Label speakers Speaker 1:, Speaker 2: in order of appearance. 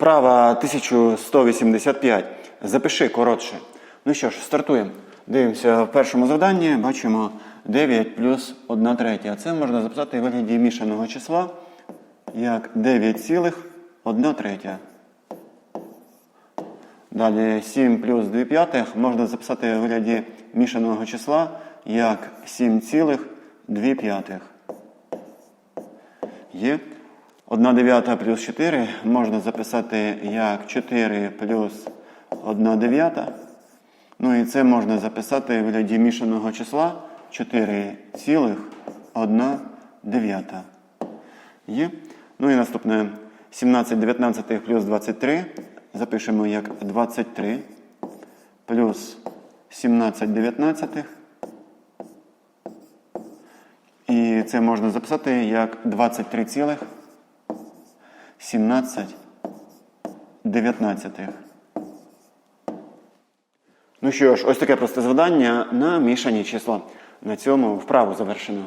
Speaker 1: Вправа 1185. Запиши коротше. Ну що ж, стартуємо. Дивимося в першому завданні, бачимо 9 плюс 1 третя. Це можна записати в вигляді мішаного числа як 9,1 третя. Далі 7 плюс 2 п'ятих можна записати в вигляді мішаного числа як 7,2 п'ятих. Є. 1 дев'ята плюс 4 можна записати як 4 плюс 1 дев'ята. Ну і це можна записати в вигляді мішаного числа 4,1 дев'ята. Є. Ну і наступне 17 19 плюс 23 запишемо як 23 плюс 17 19. І це можна записати як 23 цілих 17 19. Ну що ж, ось таке просте завдання на мішані числа. На цьому вправу завершено.